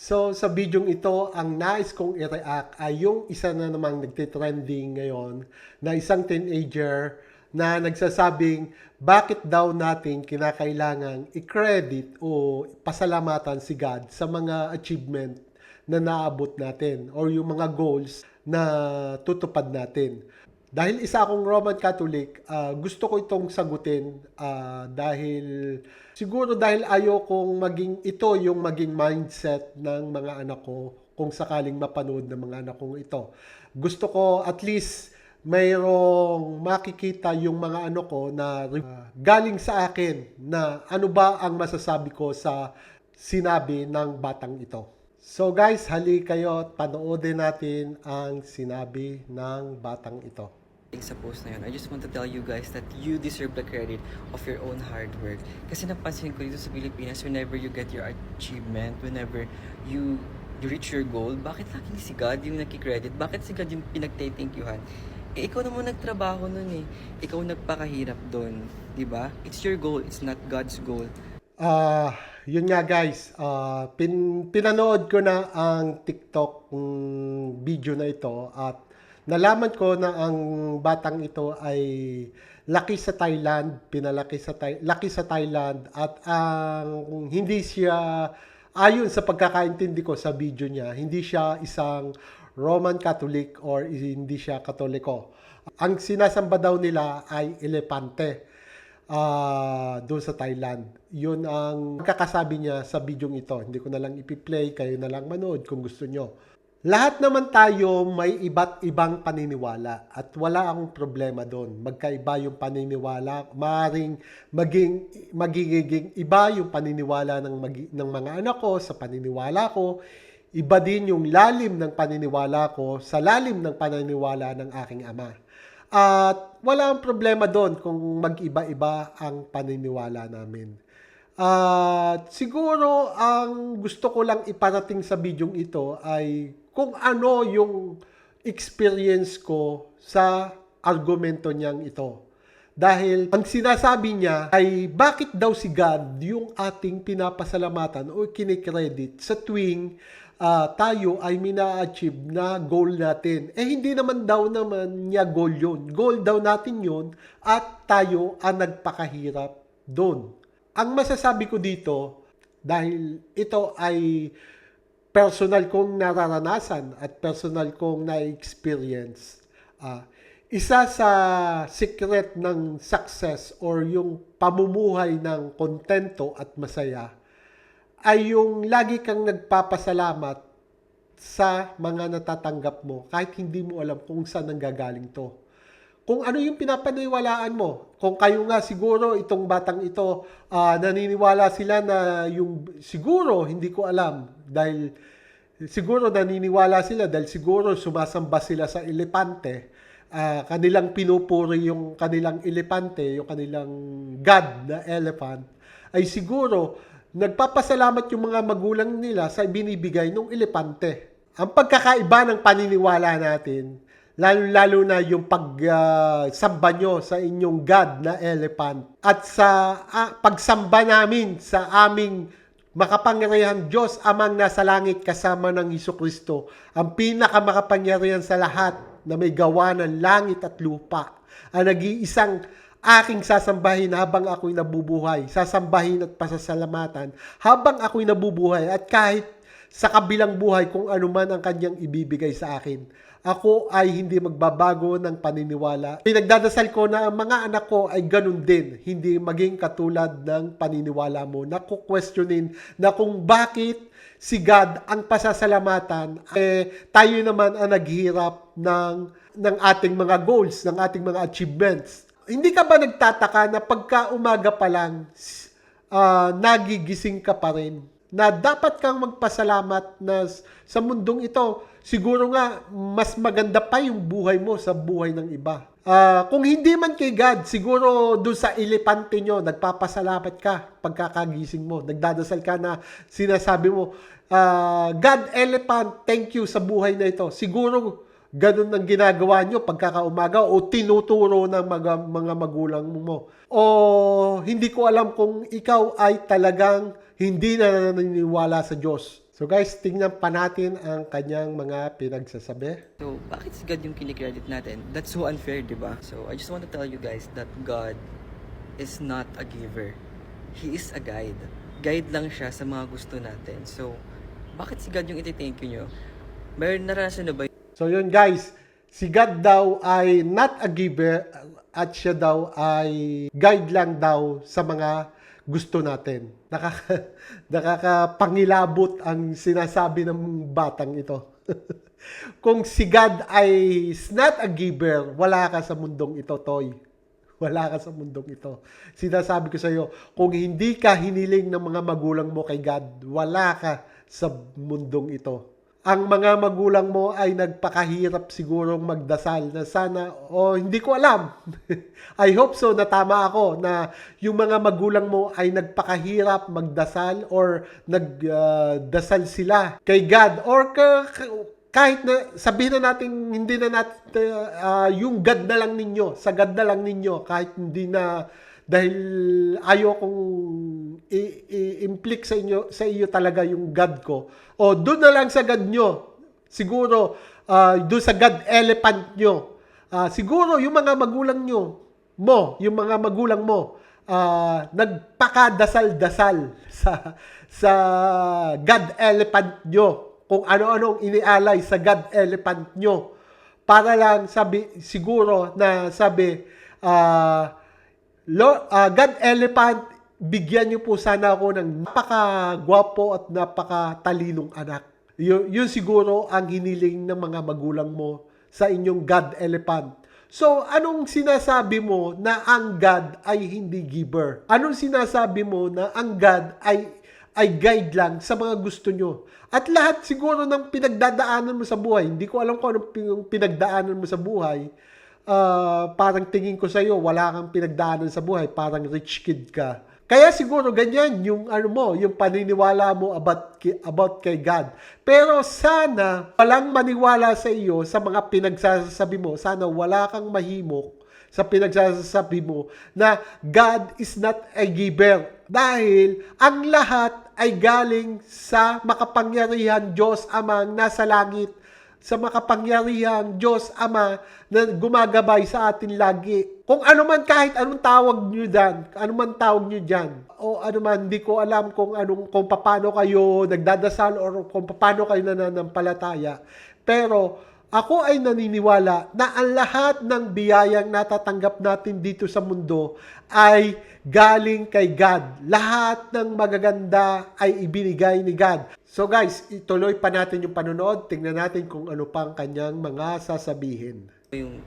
So sa bidyong ito, ang nais kong i-react ay yung isa na namang nagtitrending ngayon na isang teenager na nagsasabing bakit daw natin kinakailangang i-credit o pasalamatan si God sa mga achievement na naabot natin or yung mga goals na tutupad natin. Dahil isa akong Roman Catholic, ah, gusto ko itong sagutin ah, dahil siguro dahil ayokong maging ito yung maging mindset ng mga anak ko kung sakaling mapanood ng mga anak kong ito. Gusto ko at least mayroong makikita yung mga ano ko na ah, galing sa akin na ano ba ang masasabi ko sa sinabi ng batang ito. So guys, hali kayo at panoodin natin ang sinabi ng batang ito. Sa post na yun, I just want to tell you guys that you deserve the credit of your own hard work. Kasi napansin ko dito sa Pilipinas, whenever you get your achievement, whenever you you reach your goal, bakit laging si God yung nakikredit? Bakit si God yung pinagtithankyuhan? Eh, ikaw naman nagtrabaho nun eh. Ikaw nagpakahirap doon. ba? It's your goal, it's not God's goal. Ah, yun nga guys, ah, pin, pinanood ko na ang TikTok mm, video na ito at nalaman ko na ang batang ito ay laki sa Thailand, pinalaki sa Thai, laki sa Thailand at ang hindi siya ayon sa pagkakaintindi ko sa video niya, hindi siya isang Roman Catholic or hindi siya Katoliko. Ang sinasamba daw nila ay elepante ah doon sa Thailand. Yun ang kakasabi niya sa bidyong ito. Hindi ko na lang ipi-play, kayo na lang manood kung gusto nyo. Lahat naman tayo may iba't ibang paniniwala at wala akong problema doon. Magkaiba yung paniniwala, maaaring maging magiging iba yung paniniwala ng magi- ng mga anak ko sa paniniwala ko. Iba din yung lalim ng paniniwala ko sa lalim ng paniniwala ng aking ama. At wala ang problema doon kung mag-iba-iba ang paniniwala namin. At siguro ang gusto ko lang iparating sa bidyong ito ay kung ano yung experience ko sa argumento niyang ito. Dahil ang sinasabi niya ay bakit daw si God yung ating pinapasalamatan o kinikredit sa tuwing ah, tayo ay mina-achieve na goal natin. Eh hindi naman daw naman niya goal yun. Goal daw natin yun at tayo ang nagpakahirap doon. Ang masasabi ko dito, dahil ito ay personal kong nararanasan at personal kong na-experience, ah, isa sa secret ng success or yung pamumuhay ng kontento at masaya ay yung lagi kang nagpapasalamat sa mga natatanggap mo kahit hindi mo alam kung saan nanggagaling to. Kung ano yung pinapaniwalaan mo. Kung kayo nga siguro itong batang ito ah, naniniwala sila na yung siguro hindi ko alam dahil siguro naniniwala sila dahil siguro sumasamba sila sa elepante. Ah, kanilang pinupuri yung kanilang elepante, yung kanilang god na elephant ay siguro nagpapasalamat yung mga magulang nila sa binibigay ng elepante. Ang pagkakaiba ng paniniwala natin, lalo-lalo na yung pagsamba nyo sa inyong God na elephant at sa ah, pagsamba namin sa aming makapangyarihan Diyos amang nasa langit kasama ng Iso Kristo, ang pinakamakapangyarihan sa lahat na may gawa ng langit at lupa, ang nag-iisang aking sasambahin habang ako'y nabubuhay, sasambahin at pasasalamatan habang ako'y nabubuhay at kahit sa kabilang buhay kung ano man ang kanyang ibibigay sa akin. Ako ay hindi magbabago ng paniniwala. Pinagdadasal ko na ang mga anak ko ay ganun din, hindi maging katulad ng paniniwala mo na questionin na kung bakit si God ang pasasalamatan, eh, tayo naman ang naghihirap ng, ng ating mga goals, ng ating mga achievements. Hindi ka ba nagtataka na pagka umaga pa lang, ah, nagigising ka pa rin? Na dapat kang magpasalamat na sa mundong ito, siguro nga, mas maganda pa yung buhay mo sa buhay ng iba. Ah, kung hindi man kay God, siguro doon sa elepante nyo, nagpapasalamat ka pagkakagising mo. Nagdadasal ka na sinasabi mo, ah, God, elephant, thank you sa buhay na ito. Siguro, ganun ang ginagawa nyo pagkakaumaga o tinuturo ng mga, mga magulang mo. O hindi ko alam kung ikaw ay talagang hindi na naniniwala sa Diyos. So guys, tingnan pa natin ang kanyang mga pinagsasabi. So, bakit si God yung kinikredit natin? That's so unfair, di ba? So, I just want to tell you guys that God is not a giver. He is a guide. Guide lang siya sa mga gusto natin. So, bakit si God yung iti-thank you nyo? Meron naranasan na ba So yun guys, si God daw ay not a giver at siya daw ay guide lang daw sa mga gusto natin. Nakaka, nakakapangilabot ang sinasabi ng batang ito. Kung si God ay not a giver, wala ka sa mundong ito, Toy. Wala ka sa mundong ito. Sinasabi ko sa iyo, kung hindi ka hiniling ng mga magulang mo kay God, wala ka sa mundong ito. Ang mga magulang mo ay nagpakahirap sigurong magdasal na sana, o hindi ko alam. I hope so na tama ako na yung mga magulang mo ay nagpakahirap magdasal or nagdasal sila kay God or ka, ka- kahit na sabihin na natin hindi na natin ah, yung God na lang ninyo, sa God na lang ninyo kahit hindi na dahil ayaw kong i- i-implique sa inyo sa iyo talaga yung God ko. O doon na lang sa God nyo. Siguro ah, doon sa God elephant nyo. Ah, siguro yung mga magulang nyo mo, yung mga magulang mo ah, nagpakadasal-dasal sa sa God elephant nyo kung ano-anong inialay sa God elephant nyo para lang sabi siguro na sabi ah Lo, ah, God elephant bigyan niyo po sana ako ng napakagwapo at napakatalinong anak. Yun, yun siguro ang hiniling ng mga magulang mo sa inyong God elephant. So, anong sinasabi mo na ang God ay hindi giver? Anong sinasabi mo na ang God ay ay guide lang sa mga gusto nyo? At lahat siguro ng pinagdadaanan mo sa buhay, hindi ko alam kung anong pin- pinagdaanan mo sa buhay, ah, parang tingin ko sa iyo, wala kang pinagdaanan sa buhay, parang rich kid ka. Kaya siguro ganyan yung ano mo, yung paniniwala mo about about kay God. Pero sana walang maniwala sa iyo sa mga pinagsasabi mo. Sana wala kang mahimok sa pinagsasabi mo na God is not a giver. Dahil ang lahat ay galing sa makapangyarihan Diyos amang nasa langit sa makapangyarihang Diyos Ama na gumagabay sa atin lagi. Kung ano man kahit anong tawag nyo dyan, ano man tawag nyo dyan, o ano man, hindi ko alam kung anong, kung paano kayo nagdadasal or kung paano kayo nananampalataya. Pero, ako ay naniniwala na ang lahat ng biyayang natatanggap natin dito sa mundo ay galing kay God. Lahat ng magaganda ay ibinigay ni God. So guys, ituloy pa natin yung panonood. Tingnan natin kung ano pang kanyang mga sasabihin. yung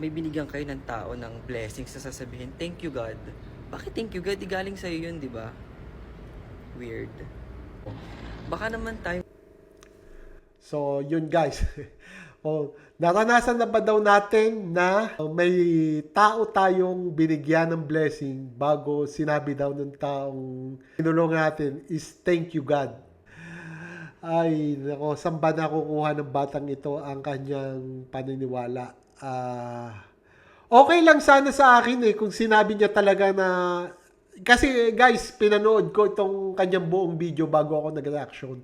may binigyan kayo ng tao ng blessings na sasabihin, thank you God. Bakit thank you God? Di galing sa'yo yun, di ba? Weird. Baka naman tayo So, yun guys. oh, naranasan na ba daw natin na uh, may tao tayong binigyan ng blessing bago sinabi daw ng taong tinulong natin is thank you God. Ay, nako, saan ba nakukuha ng batang ito ang kanyang paniniwala? Ah, okay lang sana sa akin eh kung sinabi niya talaga na kasi guys, pinanood ko itong kanyang buong video bago ako nag-reaction.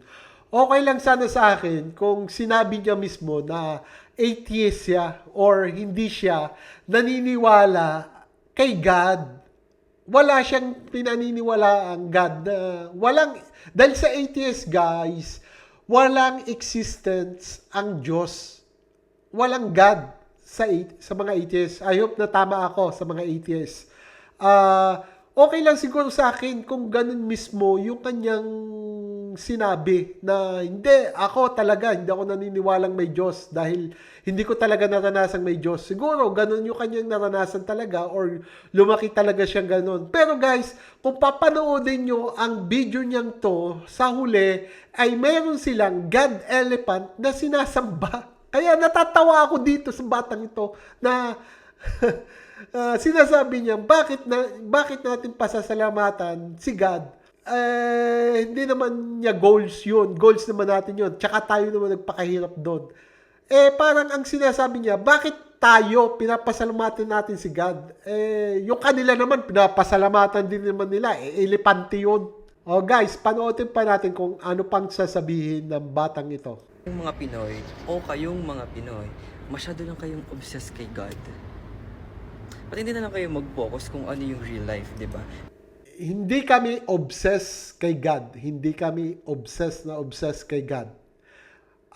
Okay lang sana sa akin kung sinabi niya mismo na atheist siya or hindi siya naniniwala kay God. Wala siyang pinaniniwala ang God na walang, dahil sa atheist guys, walang existence ang Diyos. Walang God sa, sa mga atheists. I hope na tama ako sa mga atheists. Ah, okay lang siguro sa akin kung ganun mismo yung kanyang sinabi na hindi, ako talaga, hindi ako naniniwalang may Diyos dahil hindi ko talaga naranasan may Diyos. Siguro, ganun yung kanyang naranasan talaga or lumaki talaga siyang ganun. Pero guys, kung papanoodin nyo ang video niyang to, sa huli, ay meron silang God Elephant na sinasamba. Kaya natatawa ako dito sa batang ito na Ah, sinasabi niya, bakit na bakit natin pasasalamatan si God? Eh, hindi naman niya goals yun. Goals naman natin yun. Tsaka tayo naman nagpakahirap doon. Eh, parang ang sinasabi niya, bakit tayo pinapasalamatan natin si God? Eh, yung kanila naman, pinapasalamatan din naman nila. Eh, elepante yun. O guys, panoorin pa natin kung ano pang sasabihin ng batang ito. Yung mga Pinoy, o kayong mga Pinoy, masyado lang kayong obsessed kay God. Ba't hindi na lang kayo mag-focus kung ano yung real life, di ba? Hindi kami obsessed kay God. Hindi kami obsessed na obsessed kay God.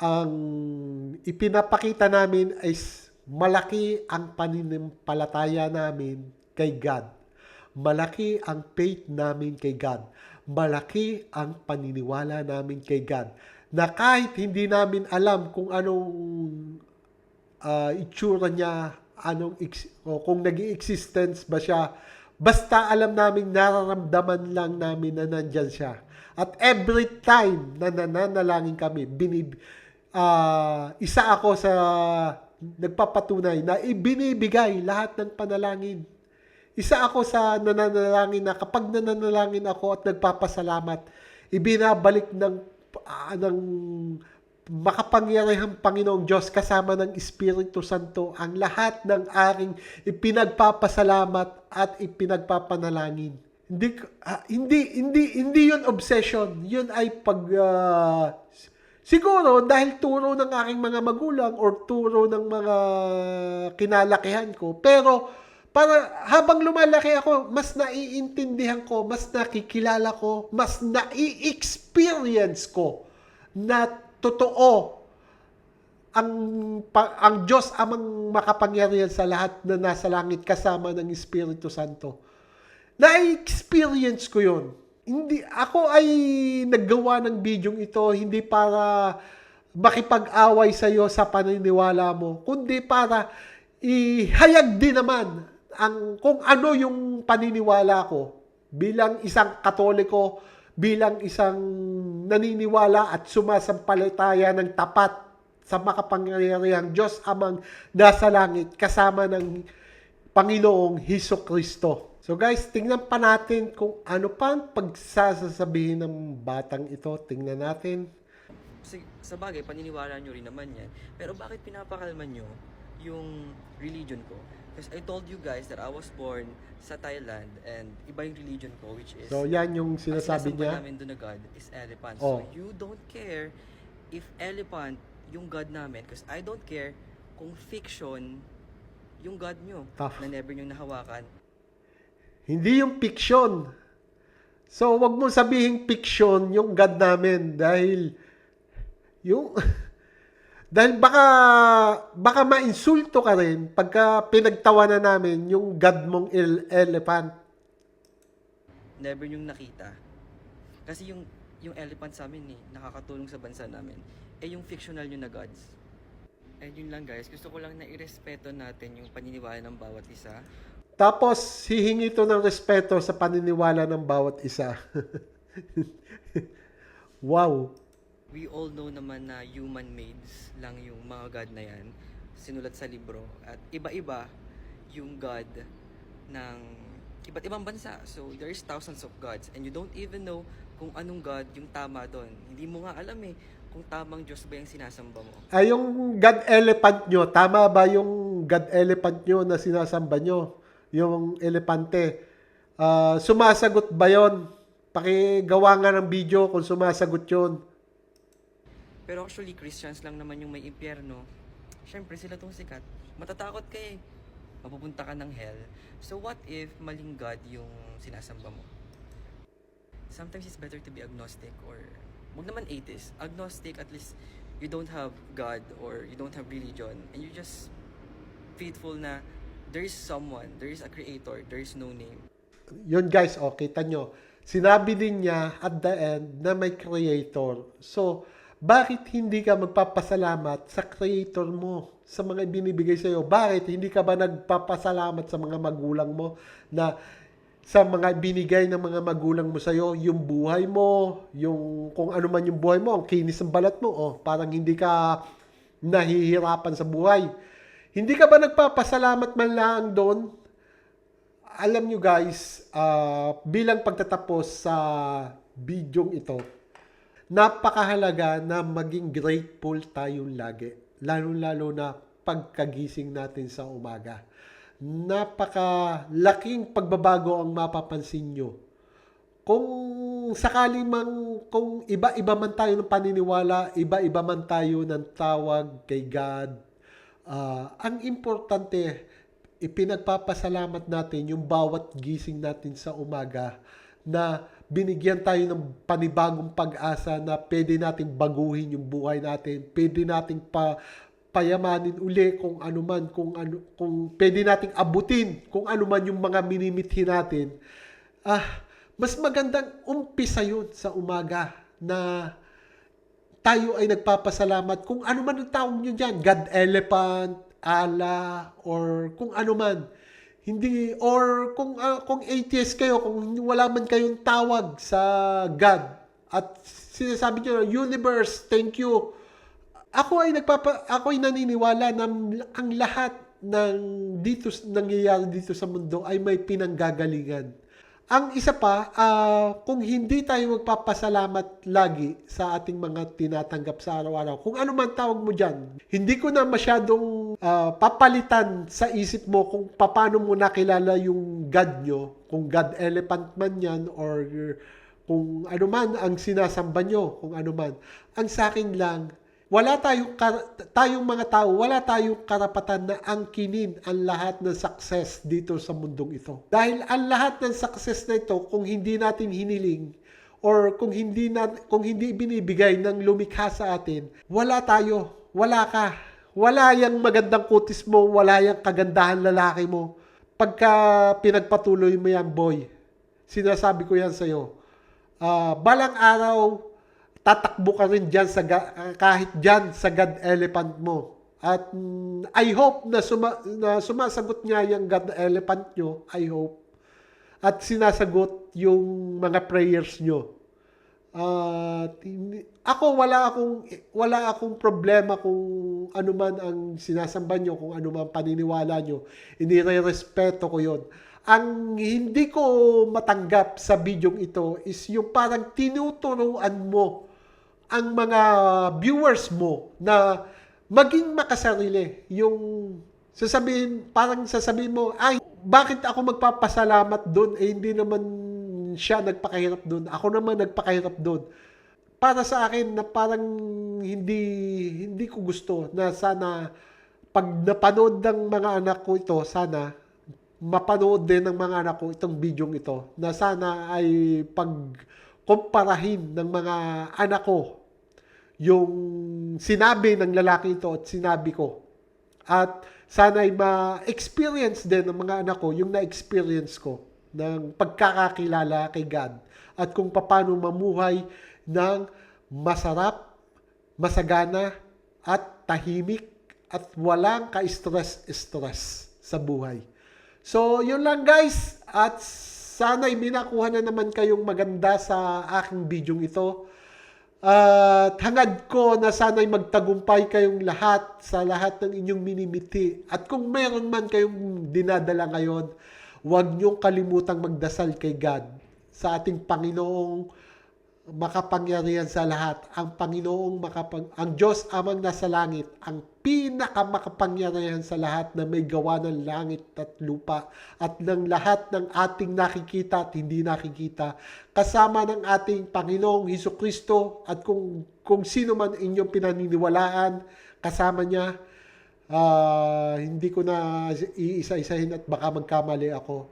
Ang ipinapakita namin is malaki ang paninimpalataya namin kay God. Malaki ang faith namin kay God. Malaki ang paniniwala namin kay God. Na kahit hindi namin alam kung anong ah, itsura niya, anong o kung nag existence ba siya. Basta alam namin, nararamdaman lang namin na nandyan siya. At every time na nananalangin kami, binib, ah, isa ako sa nagpapatunay na ibinibigay lahat ng panalangin. Isa ako sa nananalangin na kapag nananalangin ako at nagpapasalamat, ibinabalik ng ah, ng makapangyarihang Panginoong Diyos kasama ng Espiritu Santo ang lahat ng aking ipinagpapasalamat at ipinagpapanalangin. Hindi ah, hindi hindi hindi 'yun obsession. 'Yun ay pag ah, siguro dahil turo ng aking mga magulang or turo ng mga kinalakihan ko. Pero para habang lumalaki ako, mas naiintindihan ko, mas nakikilala ko, mas nai-experience ko na totoo ang ang Diyos amang makapangyarihan sa lahat na nasa langit kasama ng Espiritu Santo. Na-experience ko 'yon. Hindi ako ay naggawa ng bidyong ito hindi para makipag-away sa iyo sa paniniwala mo, kundi para ihayag din naman ang kung ano yung paniniwala ko bilang isang katoliko, bilang isang naniniwala at sumasampalataya ng tapat sa makapangyarihang Diyos amang nasa langit kasama ng Panginoong Heso Kristo. So guys, tingnan pa natin kung ano pa ang pagsasasabihin ng batang ito. Tingnan natin. Sa, bagay, paniniwala nyo rin naman yan. Pero bakit pinapakalma nyo yung religion ko? Because I told you guys that I was born sa Thailand and iba yung religion ko which is So yan yung sinasabi niya. namin doon na God is elephant. Oh. So you don't care if elephant yung God namin because I don't care kung fiction yung God nyo Tough. na never nyo nahawakan. Hindi yung fiction. So, wag mo sabihin fiction yung God namin dahil yung dahil baka baka mainsulto ka rin pagka pinagtawanan namin yung God mong el- elephant. Never yung nakita. Kasi yung yung elephant sa amin eh, nakakatulong sa bansa namin. Eh yung fictional nyo na gods. And yun lang guys, gusto ko lang na irespeto natin yung paniniwala ng bawat isa. Tapos hihingi ito ng respeto sa paniniwala ng bawat isa. wow. We all know naman na human mades lang yung mga god na yan. Sinulat sa libro. At iba-iba yung god ng iba't ibang bansa. So there is thousands of gods and you don't even know kung anong god yung tama doon. Hindi mo nga alam eh kung tamang Diyos ba yung sinasamba mo. Ay, yung God elephant nyo, tama ba yung God elephant nyo na sinasamba nyo? Yung elepante. Ah, sumasagot ba yon? Pakigawa nga ng video kung sumasagot yon. Pero actually, Christians lang naman yung may impyerno. Siyempre, sila tong sikat. Matatakot ka eh. Mapupunta ka ng hell. So what if maling God yung sinasamba mo? Sometimes it's better to be agnostic or wag naman atheist. Agnostic, at least you don't have God or you don't have religion and you just faithful na there is someone, there is a creator, there is no name. Yun guys, oh, kita nyo. Sinabi din niya at the end na may creator. So, bakit hindi ka magpapasalamat sa creator mo sa mga binibigay sa iyo? Bakit hindi ka ba nagpapasalamat sa mga magulang mo na sa mga binigay ng mga magulang mo sa iyo, yung buhay mo, yung kung ano man yung buhay mo, ang kinis ng balat mo, oh, parang hindi ka nahihirapan sa buhay. Hindi ka ba nagpapasalamat man lang doon alam nyo guys, ah, bilang pagtatapos sa bidyong ito, napakahalaga na maging grateful tayong lagi. Lalo-lalo na pagkagising natin sa umaga. Napakalaking pagbabago ang mapapansin nyo kung sakali mang, kung iba-iba man tayo ng paniniwala, iba-iba man tayo ng tawag kay God, ah, ang importante, ipinagpapasalamat natin yung bawat gising natin sa umaga na binigyan tayo ng panibagong pag-asa na pwede nating baguhin yung buhay natin, pwede nating pa payamanin uli kung ano man, kung ano, kung pwede nating abutin kung ano man yung mga minimithi natin. Ah, mas magandang umpisa yun sa umaga na tayo ay nagpapasalamat kung ano man ang tawag nyo dyan, God Elephant, Allah, or kung ano man. Hindi, or kung, ah, kung atheist kayo, kung wala man kayong tawag sa God, at sinasabi nyo, universe, thank you. Ako ay nagpapa, ako ay naniniwala na ang lahat ng dito nangyayari dito sa mundo ay may pinanggagalingan. Ang isa pa, ah, kung hindi tayo magpapasalamat lagi sa ating mga tinatanggap sa araw-araw, kung ano man tawag mo dyan, hindi ko na masyadong ah, papalitan sa isip mo kung paano mo nakilala yung God nyo, kung God elephant man yan, or kung ano man ang sinasamba nyo, kung ano man. Ang sa akin lang, wala tayong, tayong mga tao, wala tayong karapatan na angkinin ang lahat ng success dito sa mundong ito. Dahil ang lahat ng success na ito, kung hindi natin hiniling, or kung hindi na, kung hindi binibigay ng lumikha sa atin, wala tayo, wala ka. Wala yung magandang kutis mo, wala yung kagandahan lalaki mo. Pagka pinagpatuloy mo yan, boy, sinasabi ko yan sa'yo, Ah, balang araw, tatakbo ka rin dyan sa, ah, kahit dyan sa God Elephant mo. At mm, I hope na, suma, na sumasagot nga yung God Elephant nyo, I hope. At sinasagot yung mga prayers nyo. At ako wala akong wala akong problema kung ano man ang sinasamba nyo, kung ano man paniniwala nyo. Inirerespeto ko 'yon. Ang hindi ko matanggap sa bidyong ito is yung parang tinuturuan mo ang mga viewers mo na maging makasarili. Yung sasabihin, parang sasabihin mo, ay, bakit ako magpapasalamat doon? Eh, hindi naman siya nagpakahirap doon. Ako naman nagpakahirap doon. Para sa akin, na parang hindi, hindi ko gusto na sana pag napanood ng mga anak ko ito, sana mapanood din ng mga anak ko itong bidyong ito na sana ay pag kumparahin ng mga anak ko yung sinabi ng lalaki ito at sinabi ko. At sana ay ma-experience din ng mga anak ko yung na-experience ko ng pagkakakilala kay God at kung paano mamuhay ng masarap, masagana at tahimik at walang ka-stress-stress sa buhay. So, yun lang guys. At sana'y minakuha na naman kayong maganda sa aking bidyong ito. At hangad ko na sana'y magtagumpay kayong lahat sa lahat ng inyong minimiti. At kung meron man kayong dinadala ngayon, huwag niyong kalimutang magdasal kay God sa ating Panginoong makapangyarihan sa lahat. Ang Panginoong makapag ang Diyos amang nasa langit, ang pinakamakapangyarihan sa lahat na may gawa ng langit at lupa at ng lahat ng ating nakikita at hindi nakikita kasama ng ating Panginoong Hesus Kristo at kung kung sino man inyong pinaniniwalaan kasama niya ah, hindi ko na iisa-isahin at baka magkamali ako.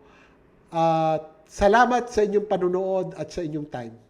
At salamat sa inyong panunood at sa inyong time.